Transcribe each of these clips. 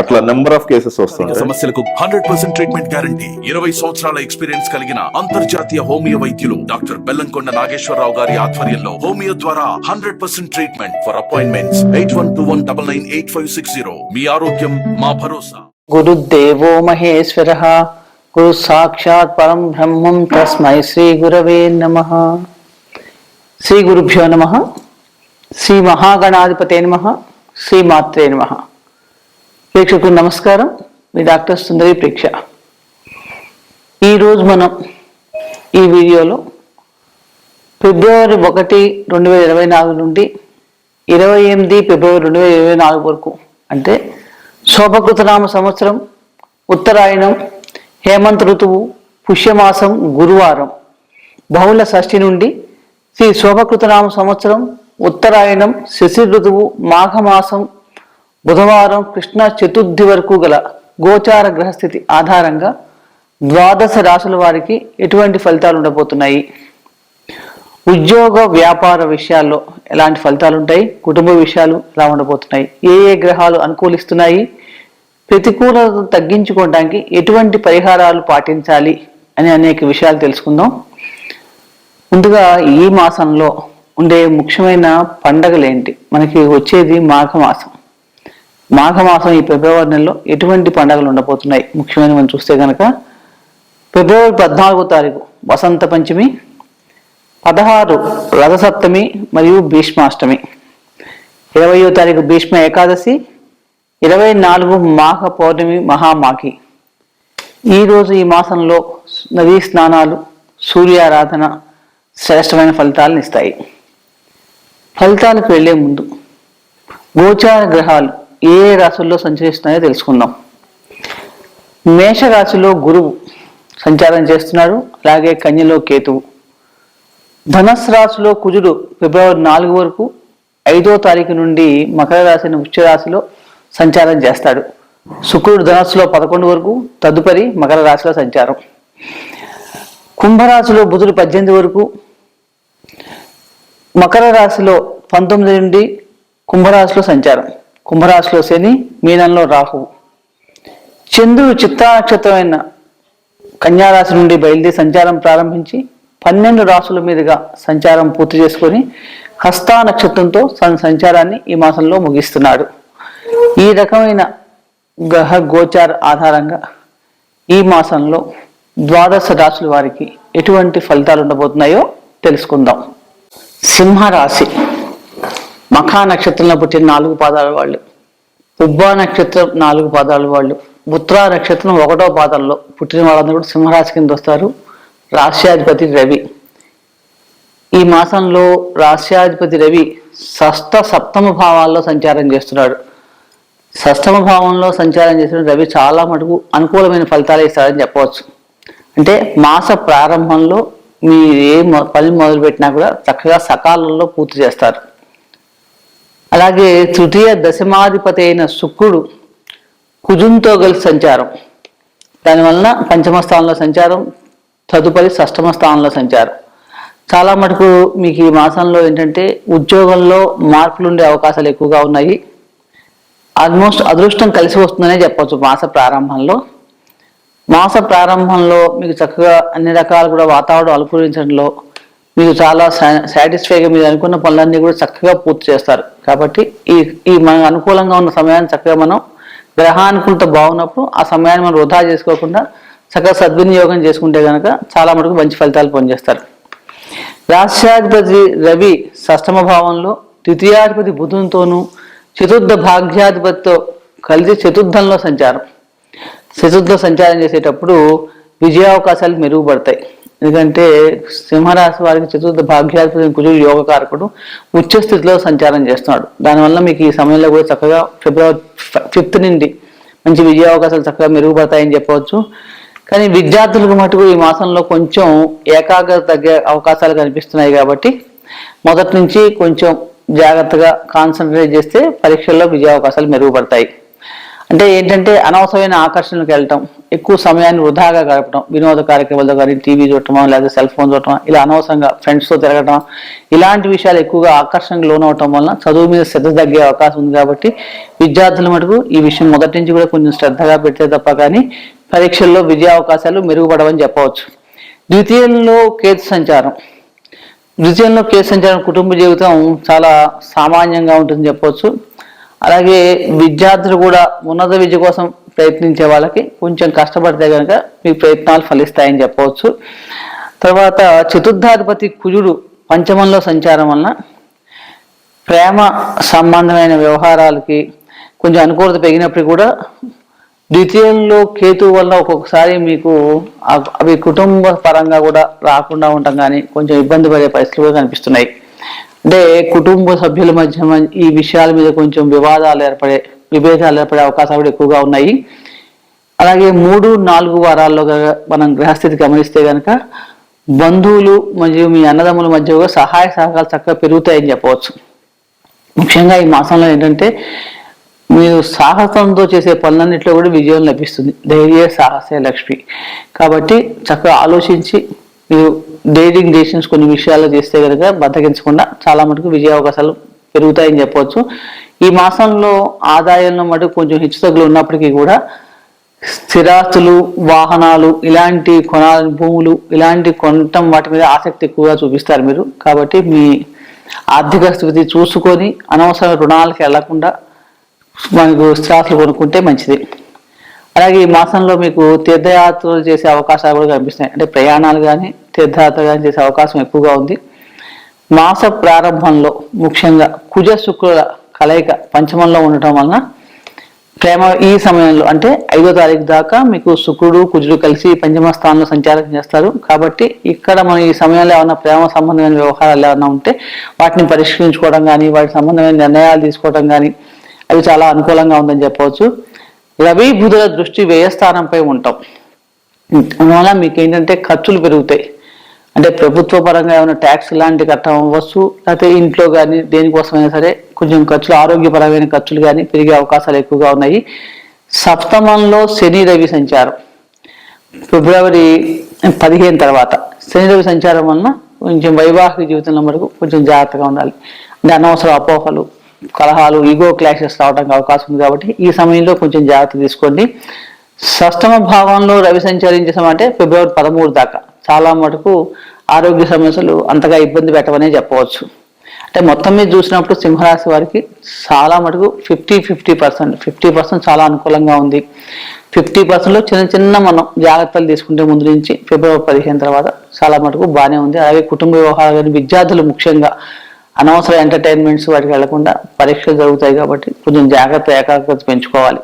అట్లా number of cases సమస్యలకు hundred percent treatment guarantee ఇరవై సంవత్సరాల ఎక్స్పీరియన్స్ కలిగిన అంతర్జాతీయ హోమియో వైద్యులు డాక్టర్ బెల్లంకొండ నాగేశ్వరరావు గారి ఆధ్వర్యంలో హోమియో ద్వారా hundred percent treatment for appointments eight one two one double nine eight five six zero మీ ఆరోగ్యం మా భరోసా. గురుదేవో మహేశ్వర. గురు సాక్షాత్ పరం బ్రహ్మం తస్మై శ్రీ గురవే నమ. శ్రీ గురుభ్యో నమ. శ్రీ మహాగణాధిపతే నమ. శ్రీమాత్రే నమ. ప్రేక్షకులకు నమస్కారం. మీ డాక్టర్ సుందరి ప్రేక్ష. ఈరోజు మనం ఈ వీడియోలో ఫిబ్రవరి ఒకటి రెండు వేల ఇరవై నాలుగు నుండి ఇరవై ఎనిమిది ఫిబ్రవరి రెండు వేల ఇరవై నాలుగు వరకు అంటే శోభకృతనామ సంవత్సరం ఉత్తరాయణం హేమంత్ ఋతువు పుష్యమాసం గురువారం. బహుళ షష్ఠి నుండి శ్రీ శోభకృతనామ సంవత్సరం ఉత్తరాయణం శశి ఋతువు మాఘమాసం బుధవారం కృష్ణ చతుర్థి వరకు గల గోచార గ్రహస్థితి ఆధారంగా ద్వాదశ రాశుల వారికి ఎటువంటి ఫలితాలు ఉండబోతున్నాయి? ఉద్యోగ వ్యాపార విషయాల్లో ఎలాంటి ఫలితాలు ఉంటాయి? కుటుంబ విషయాలు ఎలా ఉండబోతున్నాయి? ఏ ఏ గ్రహాలు అనుకూలిస్తున్నాయి? ప్రతికూలతను తగ్గించుకోవడానికి ఎటువంటి పరిహారాలు పాటించాలి అని అనేక విషయాలు తెలుసుకుందాం. ముందుగా ఈ మాసంలో ఉండే ముఖ్యమైన పండగలు ఏంటి మనకి వచ్చేది మాఘమాసం. మాఘమాసం ఈ ఫిబ్రవరి నెలలో ఎటువంటి పండగలు ఉండబోతున్నాయి? ముఖ్యమైన మనం చూస్తే కనుక ఫిబ్రవరి పద్నాలుగో తారీఖు వసంత పంచమి పదహారు రథసప్తమి మరియు భీష్మాష్టమి. ఇరవయో తారీఖు భీష్మ ఏకాదశి ఇరవై నాలుగు మాఘ పౌర్ణమి మహామాఘి. ఈరోజు ఈ మాసంలో నదీ స్నానాలు సూర్యారాధన శ్రేష్టమైన ఫలితాలను ఇస్తాయి. ఫలితాలకు వెళ్ళే ముందు గోచార గ్రహాలు ఏ ఏ రాశుల్లో సంచరిస్తున్నాయో తెలుసుకుందాం. మేషరాశిలో గురువు సంచారం చేస్తున్నారు అలాగే కన్యలో కేతువు. ధనస్ రాశిలో కుజుడు ఫిబ్రవరి నాలుగు వరకు ఐదో తారీఖు నుండి మకర రాశిని ఉచ్చ రాశిలో సంచారం చేస్తాడు. శుక్రుడు ధనస్సులో పదకొండు వరకు తదుపరి మకర రాశిలో సంచారం. కుంభరాశిలో బుధుడు పద్దెనిమిది వరకు మకర రాశిలో పంతొమ్మిది నుండి కుంభరాశిలో సంచారం. కుంభరాశిలో శని మీనంలో రాహువు చంద్రుడు చిత్తా నక్షత్రమైన కన్యారాశి నుండి బయలుదేరి సంచారం ప్రారంభించి పన్నెండు రాసుల మీదుగా సంచారం పూర్తి చేసుకొని హస్తా నక్షత్రంతో తన సంచారాన్ని ఈ మాసంలో ముగిస్తున్నాడు. ఈ రకమైన గ్రహ గోచార ఆధారంగా ఈ మాసంలో ద్వాదశ రాశుల వారికి ఎటువంటి ఫలితాలు ఉండబోతున్నాయో తెలుసుకుందాం. సింహరాశి. మఖా నక్షత్రంలో పుట్టిన నాలుగు పాదాల వాళ్ళు. ఉబ్బా నక్షత్రం నాలుగు పాదాల వాళ్ళు. ఉత్తరా నక్షత్రం ఒకటో పాదంలో పుట్టిన వాళ్ళందరూ కూడా సింహరాశి కింద వస్తారు. రాష్ట్రాధిపతి రవి. ఈ మాసంలో రాష్ట్రాధిపతి రవి షష్ట సప్తమ భావాల్లో సంచారం చేస్తున్నాడు. షష్టమ భావంలో సంచారం చేసిన రవి చాలా మటుకు అనుకూలమైన ఫలితాలు ఇస్తారని చెప్పవచ్చు. అంటే మాస ప్రారంభంలో మీరు ఏ మొ- పని మొదలుపెట్టినా కూడా చక్కగా సకాలంలో పూర్తి చేస్తారు. అలాగే తృతీయ దశమాధిపతి అయిన శుక్రుడు కుజుంతో కలిసి సంచారం. దానివలన పంచమ స్థానంలో సంచారం తదుపరి షష్టమ స్థానంలో సంచారం. చాలా మటుకు మీకు ఈ మాసంలో ఏంటంటే ఉద్యోగంలో మార్పులు ఉండే అవకాశాలు ఎక్కువగా ఉన్నాయి. ఆల్మోస్ట్ అదృష్టం కలిసి వస్తుందనే చెప్పొచ్చు మాస ప్రారంభంలో. మాస ప్రారంభంలో మీకు చక్కగా అన్ని రకాలు కూడా వాతావరణం అనుకూలించడంలో మీకు చాలా సాటిస్ఫైగా మీరు అనుకున్న పనులన్నీ కూడా చక్కగా పూర్తి చేస్తారు. కాబట్టి ఈ ఈ మన అనుకూలంగా ఉన్న సమయాన్ని చక్కగా మనం గ్రహానుకూలత బాగున్నప్పుడు ఆ సమయాన్ని మనం వృధా చేసుకోకుండా చక్కగా సద్వినియోగం చేసుకుంటే కనుక చాలా మటుకు మంచి ఫలితాలు పనిచేస్తారు రాష్ట్రాధిపతి రవి షష్టమ భావంలో ద్వితీయాధిపతి బుధునితోనూ చతుర్థ భాగ్యాధిపతితో కలిసి చతుర్థంలో సంచారం. చతుర్థ సంచారం చేసేటప్పుడు విజయావకాశాలు మెరుగుపడతాయి. ఎందుకంటే సింహరాశి వారికి చతుర్థ భాగ్యాధిపతి కుజుడు యోగకారకుడు ఉచ్చ స్థితిలో సంచారం చేస్తున్నాడు. దానివల్ల మీకు ఈ సమయంలో కూడా చక్కగా ఫిబ్రవరి ఫిఫ్త్ నుండి మంచి విజయ అవకాశాలు చక్కగా మెరుగుపడతాయని చెప్పవచ్చు. కానీ విద్యార్థులకు మటుకు ఈ మాసంలో కొంచెం ఏకాగ్రత తగ్గే అవకాశాలు కనిపిస్తున్నాయి కాబట్టి మొదటి నుంచి కొంచెం జాగ్రత్తగా కాన్సన్ట్రేట్ చేస్తే పరీక్షల్లో విజయ అవకాశాలు మెరుగుపడతాయి. అంటే ఏంటంటే అనవసరమైన ఆకర్షణలకు వెళ్ళటం ఎక్కువ సమయాన్ని వృధాగా గడపడం వినోద కార్యక్రమాలతో కానీ టీవీ చూడటం లేదా సెల్ ఫోన్ చూడటం ఇలా అనవసరంగా ఫ్రెండ్స్తో తిరగటం ఇలాంటి విషయాలు ఎక్కువగా ఆకర్షణకు లోనవటం వలన చదువు మీద శ్రద్ధ తగ్గే అవకాశం ఉంది కాబట్టి విద్యార్థుల మటుకు ఈ విషయం మొదటి నుంచి కూడా కొంచెం శ్రద్ధగా పెడితే తప్ప కానీ పరీక్షల్లో విజయ అవకాశాలు మెరుగుపడవని చెప్పవచ్చు. ద్వితీయంలో కేతు సంచారం. ద్వితీయంలో కేసు సంచారం కుటుంబ జీవితం చాలా సామాన్యంగా ఉంటుందని చెప్పవచ్చు. అలాగే విద్యార్థులు కూడా ఉన్నత విద్య కోసం ప్రయత్నించే వాళ్ళకి కొంచెం కష్టపడితే కనుక మీ ప్రయత్నాలు ఫలిస్తాయని చెప్పవచ్చు. తర్వాత చతుర్థాధిపతి కుజుడు పంచమంలో సంచారం వలన ప్రేమ సంబంధమైన వ్యవహారాలకి కొంచెం అనుకూలత పెరిగినప్పుడు కూడా ద్వితీయంలో కేతు వల్ల ఒక్కొక్కసారి మీకు అవి కుటుంబ పరంగా కూడా రాకుండా ఉండటం కానీ కొంచెం ఇబ్బంది పడే పరిస్థితులు కూడా కనిపిస్తున్నాయి. అంటే కుటుంబ సభ్యుల మధ్య ఈ విషయాల మీద కొంచెం వివాదాలు ఏర్పడే విభేదాలు ఏర్పడే అవకాశాలు కూడా ఎక్కువగా ఉన్నాయి. అలాగే మూడు నాలుగు వారాల్లో మనం గ్రహస్థితి గమనిస్తే కనుక బంధువులు మరియు మీ అన్నదమ్ముల మధ్య కూడా సహాయ సహకారాలు చక్కగా పెరుగుతాయని చెప్పవచ్చు. ముఖ్యంగా ఈ మాసంలో ఏంటంటే మీరు సాహసంతో చేసే పనులన్నింటిలో కూడా విజయం లభిస్తుంది. ధైర్య సాహసే లక్ష్మి. కాబట్టి చక్కగా ఆలోచించి మీరు డైరింగ్ డెసిషన్స్ కొన్ని విషయాలు చేస్తే కనుక బద్దకించకుండా చాలా మటుకు విజయ అవకాశాలు పెరుగుతాయని చెప్పవచ్చు. ఈ మాసంలో ఆదాయంలో మటుకు కొంచెం హెచ్చుతగ్గులు ఉన్నప్పటికీ కూడా స్థిరాస్తులు వాహనాలు ఇలాంటి కొనాలి భూములు ఇలాంటి కొనటం వాటి మీద ఆసక్తి ఎక్కువగా చూపిస్తారు మీరు. కాబట్టి మీ ఆర్థిక స్థితి చూసుకొని అనవసర రుణాలకు వెళ్ళకుండా మనకు స్థిరాస్తులు కొనుక్కుంటే మంచిది. అలాగే ఈ మాసంలో మీకు తీర్థయాత్రలు చేసే అవకాశాలు కూడా కనిపిస్తున్నాయి. అంటే ప్రయాణాలు కానీ తీర్థయాత్రలు కానీ చేసే అవకాశం ఎక్కువగా ఉంది. మాస ప్రారంభంలో ముఖ్యంగా కుజ శుక్రుల కలయిక పంచమంలో ఉండటం వలన ప్రేమ ఈ సమయంలో అంటే ఐదో తారీఖు దాకా మీకు శుక్రుడు కుజుడు కలిసి పంచమ స్థానంలో సంచారం చేస్తారు. కాబట్టి ఇక్కడ మనం ఈ సమయంలో ఏమైనా ప్రేమ సంబంధమైన వ్యవహారాలు ఏమైనా ఉంటే వాటిని పరిష్కరించుకోవడం కానీ వాటి సంబంధమైన నిర్ణయాలు తీసుకోవడం కానీ అవి చాలా అనుకూలంగా ఉందని చెప్పవచ్చు. రవి బుధుల దృష్టి వ్యయస్థానంపై ఉంటాం. అందువల్ల మీకు ఏంటంటే ఖర్చులు పెరుగుతాయి. అంటే ప్రభుత్వ పరంగా ఏమైనా ట్యాక్స్ ఇలాంటి కట్టడం అవ్వచ్చు లేకపోతే ఇంట్లో కానీ దేనికోసమైనా సరే కొంచెం ఖర్చులు ఆరోగ్యపరమైన ఖర్చులు కానీ పెరిగే అవకాశాలు ఎక్కువగా ఉన్నాయి. సప్తమంలో శని రవి సంచారం. ఫిబ్రవరి పదిహేను తర్వాత శని రవి సంచారం వలన కొంచెం వైవాహిక జీవితంలో మటుకు కొంచెం జాగ్రత్తగా ఉండాలి. అంటే అనవసర అపోహలు కలహాలు ఈగో క్లాషెస్ రావడానికి అవకాశం ఉంది కాబట్టి ఈ సమయంలో కొంచెం జాగ్రత్త తీసుకోండి. షష్టమ భావంలో రవి సంచరించమంటే అంటే ఫిబ్రవరి పదమూడు దాకా. చాలా మటుకు ఆరోగ్య సమస్యలు అంతగా ఇబ్బంది పెట్టవనే చెప్పవచ్చు. అంటే మొత్తం మీద చూసినప్పుడు సింహరాశి వారికి చాలా మటుకు fifty fifty percent fifty percent చాలా అనుకూలంగా ఉంది. ఫిఫ్టీ పర్సెంట్లో చిన్న చిన్న మనం జాగ్రత్తలు తీసుకుంటే ముందు నుంచి ఫిబ్రవరి పదిహేను తర్వాత చాలా మటుకు బాగానే ఉంది. అలాగే కుటుంబ వ్యవహారాలు కానీ విద్యార్థులు ముఖ్యంగా అనవసర ఎంటర్టైన్మెంట్స్ వాటికి వెళ్ళకుండా పరీక్షలు జరుగుతాయి కాబట్టి కొంచెం జాగ్రత్త ఏకాగ్రత పెంచుకోవాలి.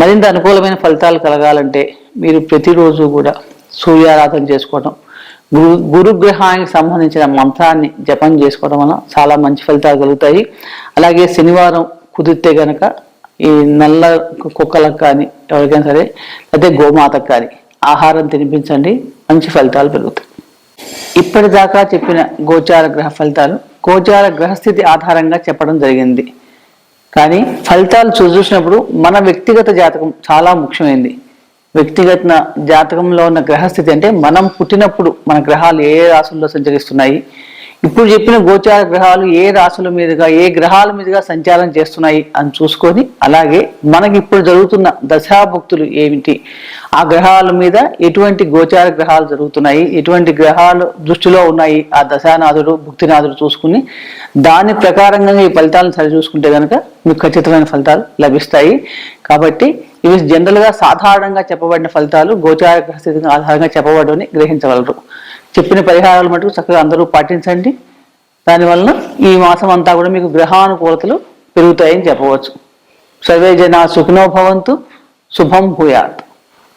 మరింత అనుకూలమైన ఫలితాలు కలగాలంటే మీరు ప్రతిరోజు కూడా సూర్యారాధన చేసుకోవడం గురు గురుగ్రహానికి సంబంధించిన మంత్రాన్ని జపం చేసుకోవడం వల్ల చాలా మంచి ఫలితాలు కలుగుతాయి. అలాగే శనివారం కుదిరితే గనక ఈ నల్ల కుక్కలకు కానీ ఎవరికైనా సరే లేకపోతే గోమాతకు కానీ ఆహారం తినిపించండి మంచి ఫలితాలు పెరుగుతాయి. ఇప్పటిదాకా చెప్పిన గోచార గ్రహ ఫలితాలు గోచార గ్రహస్థితి ఆధారంగా చెప్పడం జరిగింది. కానీ ఫలితాలు చూసినప్పుడు మన వ్యక్తిగత జాతకం చాలా ముఖ్యమైంది. వ్యక్తిగత జాతకంలో ఉన్న గ్రహస్థితి అంటే మనం పుట్టినప్పుడు మన గ్రహాలు ఏ రాశుల్లో సంచరిస్తున్నాయి ఇప్పుడు చెప్పిన గోచార గ్రహాలు ఏ రాశుల మీదుగా ఏ గ్రహాల మీదుగా సంచారం చేస్తున్నాయి అని చూసుకొని అలాగే మనకి ఇప్పుడు జరుగుతున్న దశాభక్తులు ఏమిటి? ఆ గ్రహాల మీద ఎటువంటి గోచార గ్రహాలు జరుగుతున్నాయి? ఎటువంటి గ్రహాలు దృష్టిలో ఉన్నాయి? ఆ దశానాథుడు భుక్తినాథుడు చూసుకుని దాని ప్రకారంగా ఈ ఫలితాలను సరి చూసుకుంటే కనుక మీకు ఖచ్చితమైన ఫలితాలు లభిస్తాయి. కాబట్టి ఇవి జనరల్గా సాధారణంగా చెప్పబడిన ఫలితాలు గోచార స్థితి ఆధారంగా చెప్పబడని గ్రహించగలరు. చెప్పిన పరిహారాలు మటుకు చక్కగా అందరూ పాటించండి. దానివల్ల ఈ మాసం అంతా కూడా మీకు గ్రహానుకూలతలు పెరుగుతాయని చెప్పవచ్చు. సర్వే జన సుఖినో భవంతు శుభం భూయాత్.